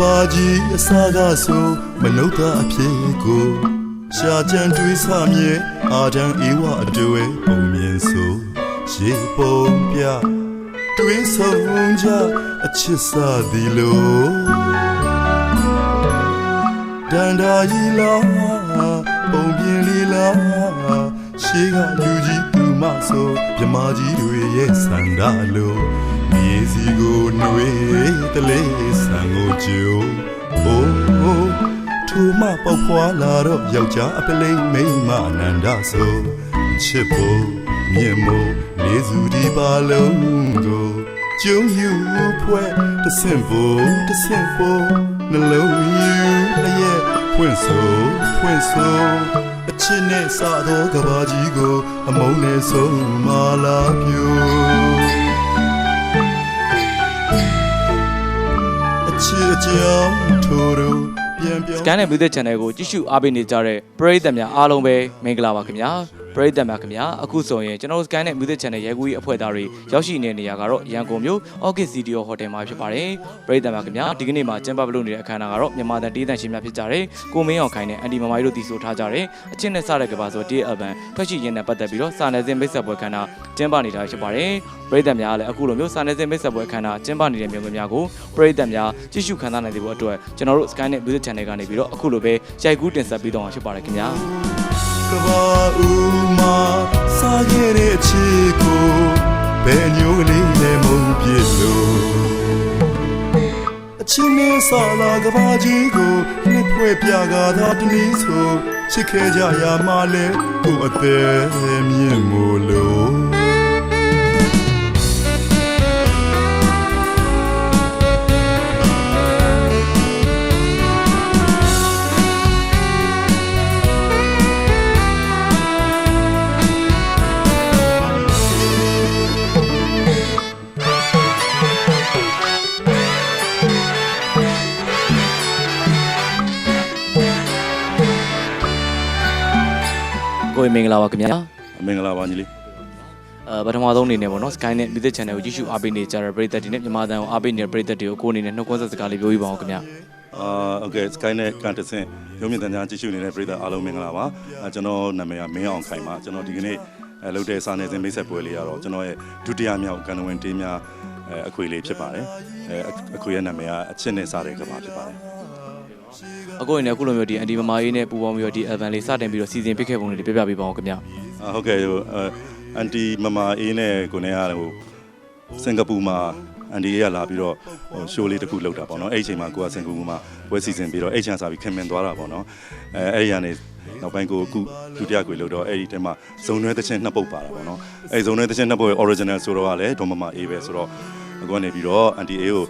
ဘာကြီးအစာကဆိုမနုဿအဖြစ်ကိုရှာကြံတွေးဆမြဲအာဒံဧဝအတွေ့ပုံမြင်ဆိုရေပုံပြတွေးဆုံးကြအချစ်စသည်လိုတန်တာကြီးလားပုံပြင်းလေးလားရှေးကလူကြီးသူမဆိုမြမကြီးတွေရဲ့စန္ဒလိုမြေ စီကိုနှွေးတလေးဆန်ကိုကြိုးအိုးအိုးထူမပေါက်ဖွာလာတော့ယောက်ျားအပလိမ့်မိန်းမအနန္ဒဆိုချစ်ဖို့မြင်မို့လေးစုဒီပါလုံးကိုကျုံယူဖွဲ့တဆင့်ဖို့တဆင့်ဖို့နှလုံးယူလျက်ဖွင့်ဆိုဖွင့်ဆိုအချစ်နဲ့စသောကဘာကြီးကို အမုန်းနဲ့ဆုံးမလာပြို အချစ် အကြောင်းထိုးတို့ပြန်ပြောစကန်နဲ့ music channel ကိုကြည့်ရှုအားပေးနေကြတဲ့ပရိသတ်များအားလုံးပဲမင်္ဂလာပါခင်ဗျာပရိသတ်များခင်ဗျာအခုဆိုရင်ကျွန်တော်တို့ scan နဲ့ music channel ရဲကူကြီးအဖွဲ့သားတွေရောက်ရှိနေတဲ့နေရာကတော့ရန်ကုန်မြို့ Orchid Studio Hotel မှာဖြစ်ပါတယ်ပရိသတ်များခင်ဗျာဒီကနေ့မှာကျင်းပပြုလုပ်နေတဲ့အခမ်းအနားကတော့မြန်မာတန်တေးတန်ရှင်များဖြစ်ကြတဲ့ကိုမင်းအောင်ခိုင်နဲ့အန်ဒီမမိုင်းတို့တည်ဆိုထားကြတဲ့အချင်းနဲ့စတဲ့ကဘာဆိုတေးအပန်ထွက်ရှိရင်းနဲ့ပတ်သက်ပြီးတော့စာနယ်ဇင်းမိတ်ဆက်ပွဲခမ်းနားကျင်းပနေတာဖြစ်ပါတယ်ပရိသတ်များလည်းအခုလိုမျိုးစာနယ်ဇင်းမိတ်ဆက်ပွဲခမ်းနားကျင်းပနေတဲ့မျိုးများကိုပရိသတ်များကြည့်ရှုခံစားနိုင်တဲ့ဘအတွက်ကျွန်တော်တို့ scan နဲ့ music channel ကနေပြီးတော့အခုလိုပဲရိုက်ကူးတင်ဆက်ပေးတော့မှာဖြစ်ပါတယ်ခင်ဗျာကဘာဦးမှာစားခဲ့တဲ့ချီကိုဘယ်ညိုကလေးနဲ့မုံပြစ်လို့အချင်းနဲ့ဆာလာကဘာကြီးကိုနှစ်ဖွဲ့ပြကားသာတနည်းဆိုချစ်ခဲ့ကြရမှလဲကိုယ်အသက်မြင့်မို့လို့ ကိုယ်မင်္ဂလာပါခင်ဗျာ မင်္ဂလာပါညီလေး အဲပထမဆုံးအနေနဲ့ပေါ့နော် Sky နဲ့ Music Channel ကိုကြည့်ရှုအားပေးနေကြတဲ့ပရိသတ်တွေနဲ့မြန်မာတန်ကိုအားပေးနေတဲ့ပရိသတ်တွေကိုကိုယ်အနေနဲ့နှုတ်ခွန်းဆက်စကားလေးပြောပြပါအောင်ခင်ဗျာ အာโอเค sky နဲ့ကန်တဆင့်ရုံးမြင့်တန်ကြားကြည့်ရှုနေတဲ့ပရိသတ်အားလုံးမင်္ဂလာပါအဲကျွန်တော်နာမည်ကမင်းအောင်ခိုင်ပါကျွန်တော်ဒီကနေ့အဲလုပ်တဲ့စာနယ်ဇင်းမိတ်ဆက်ပွဲလေးကတော့ကျွန်တော်ရဲ့ဒုတိယမြောက်ကန်ဝင်တေးများအဲအခွေလေးဖြစ်ပါတယ်အဲအခွေရဲ့နာမည်ကအချစ်နဲ့စားတဲ့ကဘာဖြစ်ပါတယ် အခုအနေနဲ့အခုလိုမျိုးဒီအန်ဒီမမာရေးနဲ့ပူပေါင်းပြီးတော့ဒီ Evan လေးစတင်ပြီးတော့စီစဉ်ပြခဲ့ပုံလေးတွေပြပြပေးပါအောင်ခင်ဗျာအာဟုတ်ကဲ့ဟိုအန်တီမမအေးနဲ့ကိုနေရဟိုစင်ကာပူမှာအန်ဒီရလာပြီးတော့ဟိုရှိုးလေးတစ်ခုလုပ်တာပေါ့နော်အဲ့ဒီအချိန်မှာကိုကစင်ကာပူမှာပွဲစီစဉ်ပြီးတော့အဲ့ချန်စာပြီးခင်မင်သွားတာပေါ့နော်အဲအဲ့ဒီကနေနောက်ပိုင်းကိုအခုဒုတိယကွေလို့တော့အဲ့ဒီတဲမှာဇုံနှဲတစ်ချင်းနှစ်ပုတ်ပါတာပေါ့နော်အဲ့ဒီဇုံနှဲတစ်ချင်းနှစ်ပုတ်ရဲ့ original ဆိုတော့ကလည်းဒေါ်မမအေးပဲဆိုတော့အခုကနေပြီးတော့အန်တီအေးကို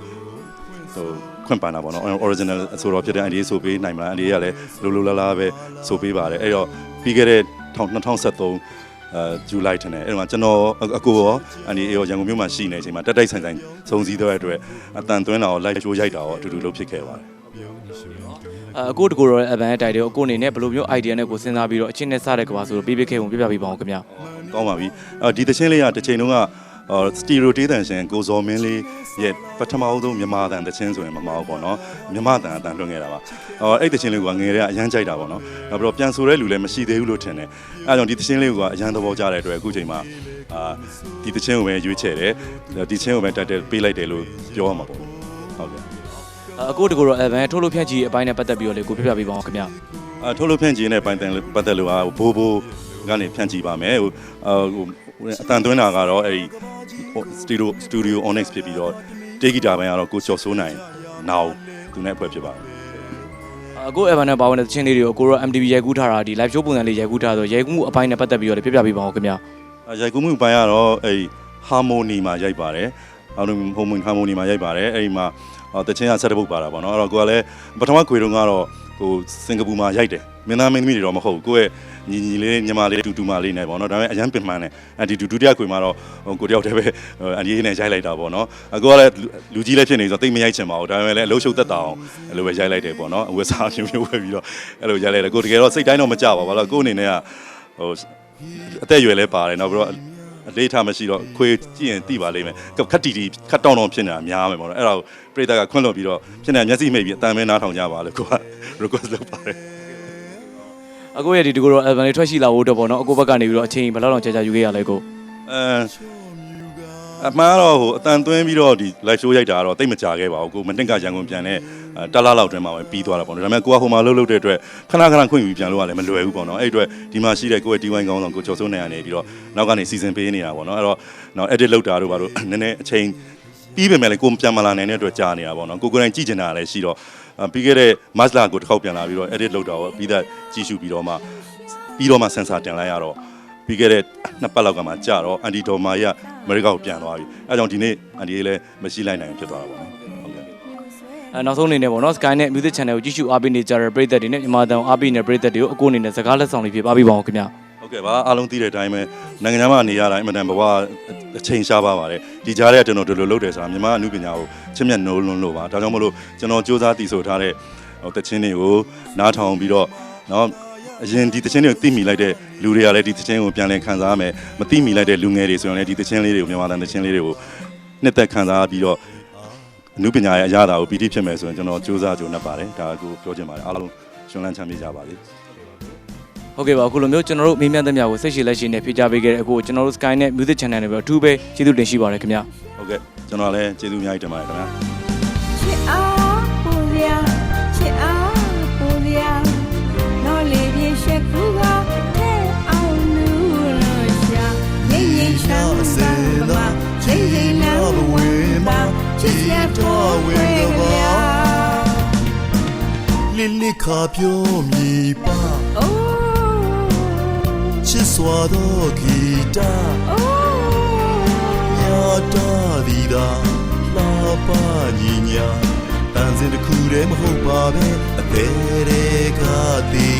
ဟိုခွင့်ပန်တာပေါ့နော် original ဆိုတော့ဖြစ်တဲ့အန်ဒီဆိုပေးနိုင်မလားအန်ဒီကလည်းလိုလိုလားလားပဲဆိုပေးပါတယ်အဲ့တော့ပြီးခဲ့တဲ့2023အဲဇူလိုင်ထင်တယ်အဲ့တော့ကျွန်တော်အကိုရောအန်ဒီအေရောရန်ကုန်မြို့မှာရှိနေတဲ့အချိန်မှာတက်တိုက်ဆိုင်ဆိုင်စုံစည်းတဲ့အတွက်အတန်သွင်းတာရော live show ရိုက်တာရောအတူတူလုပ်ဖြစ်ခဲ့ပါတယ်အဲအခုတကူတော့ Evan ရဲ့ title ကိုအခုအနေနဲ့ဘယ်လိုမျိုး idea နဲ့ကိုစဉ်းစားပြီးတော့အချင်းနဲ့စတဲ့ကဘာဆိုတော့ပြပြခဲ့ပုံပြပြပေးပါအောင်ခင်ဗျာကောင်းပါပြီအဲဒီသချင်းလေးကတစ်ချိန်လုံးကအော် စတီရိုတေးတန်ရှင်ကိုဇော်မင်းလေးရဲ့ပထမအဆုံးမြန်မာတန်တချင်းဆိုရင်မမဟုတ်ပေါ့နော်မြန်မာတန်အတန်လွှင့်ခဲ့တာပါအော်အဲ့တချင်းလေးကငယ်တဲ့အရန်ကြိုက်တာပေါ့နော်နောက်ပြီးတော့ပြန်ဆိုတဲ့လူလည်းမရှိသေးဘူးလို့ထင်တယ်အဲဒါကြောင့်ဒီတချင်းလေးကအရန်သဘောကျတဲ့အတွက်အခုချိန်မှာအာဒီတချင်းကိုပဲရွေးချယ်တယ်ဒီတချင်းကိုပဲတက်တက်ပေးလိုက်တယ်လို့ပြောရမှာပေါ့ဟုတ်ကဲ့အခုတကူတော့ Evan ရဲ့ထုတ်လို့ဖြန့်ချီအပိုင်းနဲ့ပတ်သက်ပြီးတော့လေကိုပြပြပေးပါအောင်ခင်ဗျာအထုတ်လို့ဖြန့်ချင်တဲ့ပိုင်တန်ပတ်သက်လို့ဟာဘိုးဘိုးကနေဖြန့်ချီပါမယ်ဟိုအာ ဟိုအတန်သွင်းတာကတော့အဲ့ဒီစတူဒီယိုစတူဒီယို onyx ဖြစ်ပြီးတော့တေးဂီတာပိုင်းကတော့ကိုကျော်စိုးနိုင်နောက်သူနဲ့အဖွဲ့ဖြစ်ပါတယ်အခု Evan နဲ့ပါဝင်တဲ့ချင်းလေးတွေကိုကိုရော MTV ရိုက်ကူးထားတာဒီ live show ပုံစံလေးရိုက်ကူးထားဆိုရိုက်ကူးမှုအပိုင်းနဲ့ပတ်သက်ပြီးတော့လေပြပြပေးပါအောင်ခင်ဗျာအရိုက်ကူးမှုပိုင်းကတော့အဲ့ဒီ harmony မှာရိုက်ပါတယ်အော် harmony harmony မှာရိုက်ပါတယ်အဲ့ဒီမှာအော်တချင်းကဆက်တပုတ်ပါတာပေါ့နော်အဲ့တော့ကိုကလည်းပထမခွေတုန်းကတော့ ဟိုစင်ကာပူမှာရိုက်တယ်မင်းသားမင်းသမီးတွေတော့မဟုတ်ဘူးကိုယ့်ရဲ့ညီညီလေးညီမလေးတူတူမလေးနဲ့ပေါ့နော်ဒါပေမဲ့အရန်ပင်ပန်းတယ်အဲ့ဒီဒုတိယခွေမှာတော့ဟိုကိုတယောက်တည်းပဲအန်ဒီနဲ့ရိုက်လိုက်တာပေါ့နော်အကိုကလည်းလူကြီးလည်းဖြစ်နေဆိုတော့တိတ်မရိုက်ချင်ပါဘူးဒါပေမဲ့လည်းအလုံးရှုပ်သက်တာအောင်အဲ့လိုပဲရိုက်လိုက်တယ်ပေါ့နော်အဝတ်စားမျိုးမျိုးဝယ်ပြီးတော့အဲ့လိုရိုက်လိုက်တယ်ကိုတကယ်တော့စိတ်တိုင်းတော့မကြပါဘူးဘာလို့ကိုအနေနဲ့ကဟိုအသက်အရွယ်လည်းပါတယ်နောက်ပြီးတော့ အလေးထားမရှိတော့ခွေကြည့်ရင်သိပါလိမ့်မယ်ခက်တီတီခက်တောင်းတောင်းဖြစ်နေတာများမယ်ပေါ့နော်အဲ့ဒါကိုပရိသတ်ကခွင့်လွှတ်ပြီးတော့ဖြစ်နေမျက်စိမိတ်ပြီးအတန်မဲနားထောင်ကြပါလို့ကိုက request လုပ်ပါတယ်အကိုရဲ့ဒီဒီကိုတော့ album လေးထွက်ရှိလာဖို့တော့ပေါ့နော်အကိုဘက်ကနေပြီးတော့အချိန်ဘယ်လောက်လောက်ကြာကြာယူခဲ့ရလဲကိုအဲ အမှန်တော့ဟိုအတန်သွင်းပြီးတော့ဒီ live show ရိုက်တာကတော့တိတ်မကြခဲ့ပါဘူးကိုမတင်ကရန်ကုန်ပြန်တဲ့တက်လာလောက်တွင်းမှာပဲပြီးသွားတာပေါ့နော်ဒါပေမဲ့ကိုကဟိုမှာလှုပ်လှုပ်တဲ့အတွက်ခဏခဏခွင့်ယူပြန်လို့ရတယ်မလွယ်ဘူးပေါ့နော်အဲ့အတွက်ဒီမှာရှိတဲ့ကိုယ့်ရဲ့ D1 ကောင်းဆောင်ကိုကျော်စိုးနိုင်ရနေပြီးတော့နောက်ကနေစီစဉ်ပေးနေတာပေါ့နော်အဲ့တော့နောက် edit လုပ်တာတို့ဘာလို့နည်းနည်းအချိန်ပြီးပေမဲ့လည်းကိုပြန်မလာနိုင်တဲ့အတွက်ကြာနေတာပေါ့နော်ကိုကိုယ်တိုင်ကြည့်ချင်တာလည်းရှိတော့ပြီးခဲ့တဲ့ match လာကိုတစ်ခေါက်ပြန်လာပြီးတော့ edit လုပ်တာရောပြီးသားကြည့်ရှုပြီးတော့မှပြီးတော့မှ sensor တင်လိုက်ရတော့ ပြီးခဲ့တဲ့နှစ်ပတ်လောက်ကမှကြာတော့အန်တီဒေါ်မာကြီးကအမေရိကကိုပြန်သွားပြီအဲကြောင့်ဒီနေ့အန်တီလေးလည်းမရှိလိုက်နိုင်ဘူးဖြစ်သွားတာပေါ့နော်ဟုတ်ကဲ့အဲနောက်ဆုံးအနေနဲ့ပေါ့နော် Sky နဲ့ Music Channel ကိုကြည့်ရှုအားပေးနေကြတဲ့ပရိသတ်တွေနဲ့မြန်မာတန်အားပေးနေတဲ့ပရိသတ်တွေကိုအကိုအနေနဲ့စကားလက်ဆောင်လေးဖြစ်ပါပြီးပါအောင်ခင်ဗျာဟုတ်ကဲ့ပါအားလုံးသိတဲ့အတိုင်းပဲနိုင်ငံခြားမှာနေရတာအင်မတန်ဘဝအချိန်ရှားပါပါတယ်ဒီကြားထဲကကျွန်တော်ဒီလိုလုပ်တယ်ဆိုတာမြန်မာအမှုပညာကိုချစ်မြတ်နိုးလွန်းလို့ပါဒါကြောင့်မလို့ကျွန်တော်စူးစမ်းတည်ဆိုထားတဲ့ဟိုတခြင်းတွေကိုနားထောင်ပြီးတော့နော် အရင်ဒီတခြင်းတွေကိုသိမိလိုက်တဲ့လူတွေကလည်းဒီတခြင်းကိုပြန်လည်ခံစားရမယ်မသိမိလိုက်တဲ့လူငယ်တွေဆိုရင်လည်းဒီတခြင်းလေးတွေကိုမြန်မာတန်တခြင်းလေးတွေကိုနှစ်သက်ခံစားပြီးတော့အနုပညာရဲ့အရာတာကိုပီတိဖြစ်မယ်ဆိုရင်ကျွန်တော်စူးစမ်းကြိုးနှက်ပါတယ်ဒါကိုပြောချင်ပါတယ်အားလုံးရှင်လန်းချမ်းမြေ့ကြပါစေဟုတ်ကဲ့ပါအခုလိုမျိုးကျွန်တော်တို့မေးမြန်းသမျှကိုစိတ်ရှိလက်ရှိနဲ့ဖြေကြားပေးခဲ့တဲ့အခုကျွန်တော်တို့ Sky နဲ့ Music Channel တွေပဲအထူးပဲကျေးဇူးတင်ရှိပါတယ်ခင်ဗျာဟုတ်ကဲ့ကျွန်တော်လည်းကျေးဇူးအများကြီးတင်ပါတယ်ခင်ဗျာ ခါပြောမြေပါအိုးချစ်စွာသောဂီတအိုးညာတာဒီတာလာပါညီညာတန်စင်တစ်ခုတည်းမဟုတ်ပါပဲအသေးတွေကသေး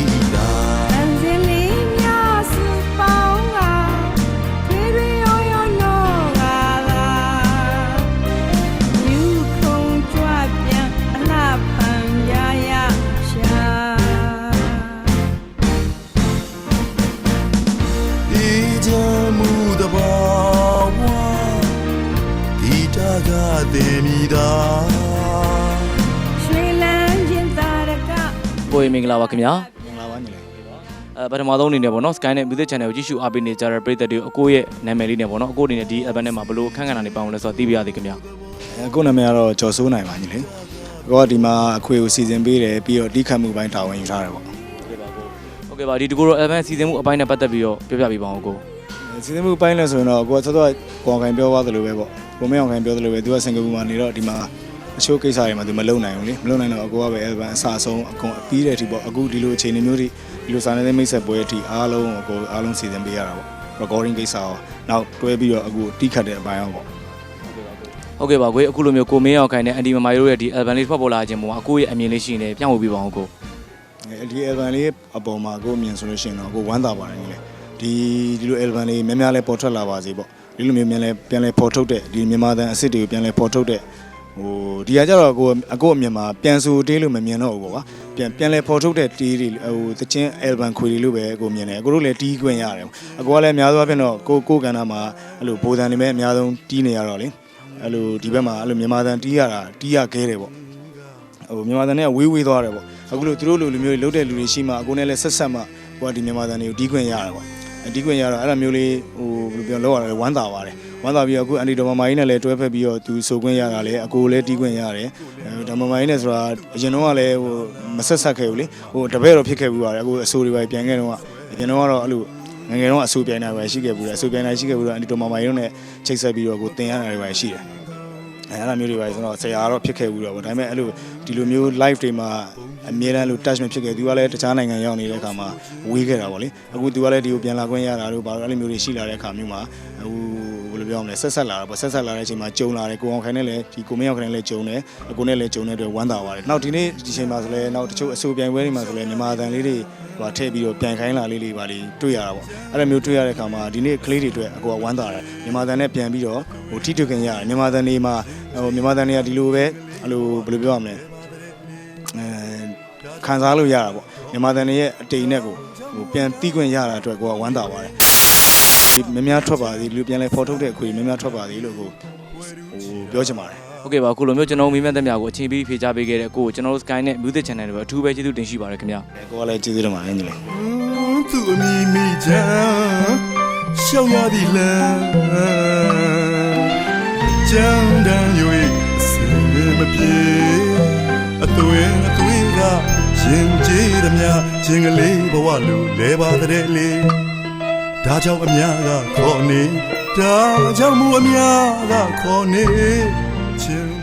တာတ ကိုယ်မင်္ဂလာပါခင်ဗျာမင်္ဂလာပါညီလေးအဲပထမဆုံးအနေနဲ့ပေါ့နော် Sky နဲ့ Music Channel ကိုကြည့်ရှုအားပေးနေကြတဲ့ပရိသတ်တွေကိုအကိုရဲ့နာမည်လေးနဲ့ပေါ့နော်အကိုအနေနဲ့ဒီ album ထဲမှာဘယ်လိုအခန်းကဏ္ဍတွေပါဝင်လဲဆိုတော့သိပြရသေးခင်ဗျာအခုနာမည်ကတော့ကျော်စိုးနိုင်ပါညီလေးကိုကဒီမှာအခွေကိုစီစဉ်ပေးတယ်ပြီးတော့တီးခတ်မှုပိုင်းတာဝန်ယူထားတယ်ပေါ့ဟုတ်ကဲ့ပါဒီဒီကိုတော့ album စီစဉ်မှုအပိုင်းနဲ့ပတ်သက်ပြီးတော့ပြောပြပေးပါအောင်ကိုစီစဉ်မှုပိုင်းလဲဆိုရင်တော့ကိုကစောစောကွန်ခိုင်ပြောသွားသလိုပဲပေါ့ကိုမင်းအောင်ခိုင်ပြောသလိုပဲသူကစင်ကာပူမှာနေတော့ဒီမှာ အချို့ကိစ္စတွေမှာသူမလုံနိုင်ဘူးလေမလုံနိုင်တော့အကိုကပဲ album အစအဆုံးအကုန်ပြီးတဲ့အထိပေါ့အခုဒီလိုအခြေအနေမျိုးတွေဒီလိုစာနယ်မိတ်ဆက်ပွဲအထိအားလုံးအကိုအားလုံးစီစဉ်ပေးရတာပေါ့ recording ကိစ္စရောနောက်တွဲပြီးတော့အခုတီးခတ်တဲ့အပိုင်းရောပေါ့ဟုတ်ကဲ့ပါကိုအခုလိုမျိုးကိုမင်းအောင်ခိုင်နဲ့အန်ဒီမမိုင်တို့ရဲ့ဒီ album လေးထွက်ပေါ်လာခြင်းပုံမှာအကိုရဲ့အမြင်လေးရှိနေပြန့်ဝေပေးပါအောင်ကိုဒီ album လေးအပေါ်မှာကိုယ်အမြင်ဆိုလို့ရှိရင်တော့ကိုယ်ဝမ်းသာပါတယ်ညီလေးဒီဒီလို album လေးများများလေးပေါ်ထွက်လာပါစေပေါ့ဒီလိုမျိုးမြန်လဲပြန်လဲပေါ်ထုတ်တဲ့ဒီမြန်မာတန်အစ်စ်တွေကိုပြန်လဲပေါ်ထုတ်တဲ့ ဟိုဒီကကြတော့ကိုယ်အကိုအမြင်မှာပြန်ဆိုတေးလို့မမြင်တော့ဘူးပေါ့ကွာပြန်ပြန်လဲပေါ်ထုတ်တဲ့တေးတွေဟိုတချင်း album ခွေတွေလို့ပဲကိုယ်မြင်တယ်အကိုတို့လည်းတီးခွင့်ရတယ်အကိုကလည်းအများသောအားဖြင့်တော့ကိုကိုကဏ္ဍမှာအဲ့လိုဘိုးတန်တွေပဲအများဆုံးတီးနေရတော့လေအဲ့လိုဒီဘက်မှာအဲ့လိုမြန်မာတန်တီးရတာတီးရခဲတယ်ပေါ့ဟိုမြန်မာတန်နဲ့ဝေးဝေးသွားတယ်ပေါ့အခုလိုသူတို့လိုလူမျိုးတွေလုံးတဲ့လူတွေရှိမှအကိုနဲ့လည်းဆက်ဆက်မှဟိုကဒီမြန်မာတန်တွေကိုတီးခွင့်ရတာပေါ့အဲတီးခွင့်ရတော့အဲ့လိုမျိုးလေးဟိုဘယ်လိုပြောလောက်ရတယ်ဝမ်းသာပါတယ် ဝမ်းသာပြီးတော့အခုအန်တီဒေါ်မမာကြီးနဲ့လည်းတွဲဖက်ပြီးတော့သူဆိုခွင့်ရတာလေအကိုလည်းတီးခွင့်ရတယ်အဲဒေါ်မမာကြီးနဲ့ဆိုတာအရင်တော့ကလည်းဟိုမဆက်ဆက်ခဲ့ဘူးလေဟိုတပည့်တော့ဖြစ်ခဲ့ဘူးပါတယ်အခုအဆိုတွေပဲပြန်ခဲ့တော့အရင်တော့ကတော့အဲ့လိုငယ်ငယ်တော့အဆိုပြိုင်တာပဲရှိခဲ့ဘူးလေအဆိုပြိုင်တာရှိခဲ့ဘူးတော့အန်တီဒေါ်မမာကြီးတို့နဲ့ချိတ်ဆက်ပြီးတော့ကိုတင်ရတာတွေပဲရှိတယ်အဲအဲ့လိုမျိုးတွေပါဆိုတော့ဆရာတော့ဖြစ်ခဲ့ဘူးတော့ဗောဒါပေမဲ့အဲ့လိုဒီလိုမျိုး live တွေမှာအမြဲတမ်းလို့ touch မဖြစ်ခဲ့သူကလည်းတခြားနိုင်ငံရောက်နေတဲ့အခါမှာဝေးခဲ့တာဗောလေအခုသူကလည်းဒီကိုပြန်လာခွင့်ရတာတို့ဘာလို့အဲ့လိုမျိုးတွေရှိလာတဲ့အခါမျိုးမှာဟို ဘယ်လိုပြောမလဲဆက်ဆက်လာတာဗောဆက်ဆက်လာတဲ့အချိန်မှာကြုံလာတယ်ကိုအောင်ခိုင်နဲ့လည်းဒီကိုမင်းအောင်ခိုင်နဲ့လည်းကြုံတယ်အကိုနဲ့လည်းကြုံတဲ့အတွက်ဝမ်းသာပါတယ်နောက်ဒီနေ့ဒီချိန်မှာဆိုလည်းနောက်တချို့အဆိုပြိုင်ပွဲတွေမှာဆိုလည်းမြန်မာအတန်လေးတွေဟိုထည့်ပြီးတော့ပြန်ခိုင်းလာလေးလေးပါလေးတွေ့ရတာဗောအဲ့လိုမျိုးတွေ့ရတဲ့အခါမှာဒီနေ့ကလေးတွေအတွက်အကိုကဝမ်းသာတယ်မြန်မာအတန်နဲ့ပြန်ပြီးတော့ဟိုထိတွေ့ခင်ရတယ်မြန်မာအတန်တွေမှာဟိုမြန်မာတန်တွေကဒီလိုပဲအဲ့လိုဘယ်လိုပြောရမလဲအဲခံစားလို့ရတာပေါ့မြန်မာတန်တွေရဲ့အတိမ်နဲ့ကိုဟိုပြန်တီးခွင့်ရတာအတွက်ကိုကဝမ်းသာပါတယ် ဒီများများထွက်ပါသေးလူပြန်လဲပေါ်ထုတ်တဲ့အခွင့်အရေးများများထွက်ပါသေးလို့ကိုဟိုပြောချင်ပါတယ်ဟုတ်ကဲ့ပါအခုလိုမျိုးကျွန်တော်မိမသက်များကိုအချိန်ပြီးဖြေချပေးခဲ့တဲ့ကိုကိုကျွန်တော်တို့ Sky နဲ့ Music Channel တွေပဲအထူးပဲကျေးဇူးတင်ရှိပါတယ်ခင်ဗျာကိုကလည်းကျေးဇူးတင်ပါတယ်ညီလေးသူအမိမိချမ်းရှောက်ရသည်လမ်းကြမ်းတမ်း၍အစင်မပြေအသွင်အသွင်ကရင်ကျေးသမျှခြင်းကလေးဘဝလူလဲပါတဲ့လေ ဒါကြောင့်အများကခေါ်နေဒါကြောင့်မူအများကခေါ်နေ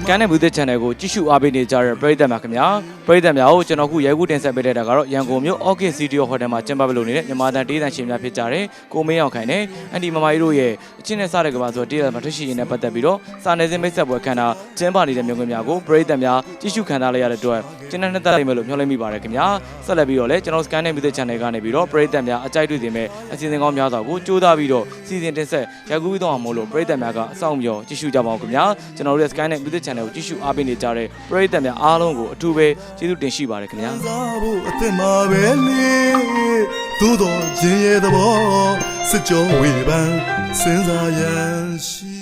ခြင်းကန်းတဲ့ Music Channel ကိုကြည့်ရှုအားပေးနေကြတဲ့ပရိသတ်များခင်ဗျာပရိသတ်များကိုကျွန်တော်ခုရဲကူတင်ဆက်ပေးတဲ့တာကတော့ရန်ကုန်မြို့ Orchid City Hotel မှာကျင်းပပြုလုပ်နေတဲ့မြန်မာတန်တေးသန်ရှင်များဖြစ်ကြတဲ့ကိုမင်းအောင်ခိုင်နဲ့အန်ဒီမမကြီးတို့ရဲ့အချင်းနဲ့စတဲ့ကဘာဆိုတေးသန်မှာထွက်ရှိရင်းနဲ့ပတ်သက်ပြီးတော့စာနယ်ဇင်းမိတ်ဆက်ပွဲခန်းတာကျင်းပနေတဲ့မျိုးခွင့်များကိုပရိသတ်များကြည့်ရှုခံစားလိုက်ရတဲ့အတွက်ကျင်းတဲ့နှစ်သက်လိမ့်မယ်လို့မျှော်လင့်မိပါတယ်ခင်ဗျာဆက်လက်ပြီးတော့လည်းကျွန်တော် Scan နဲ့ Music Channel ကနေပြီးတော့ပရိသတ်များအကြိုက်တွေ့စေမဲ့အစီအစဉ်ကောင်းများစွာကိုကြိုးစားပြီးတော့စီစဉ်တင်ဆက်ရိုက်ကူးပြီးတော့အောင်မို့လို့ပရိသတ်များကအဆောင်မျှော်ကြည့်ရှုကြပါအောင်ခင်ဗျာကျွန်တော်တို့ရဲ့ Sky နဲ့ Music Channel ကိုကြည့်ရှုအားပေးနေကြတဲ့ပရိသတ်များအားလုံးကိုအထူးပဲကျေးဇူးတင်ရှိပါတယ်ခင်ဗျာစားဖို့အသင့်မှာပဲလေသို့တော်ခြင်းရဲ့သဘောစစ်ကြောဝေဖန်စဉ်းစားရန်ရှိ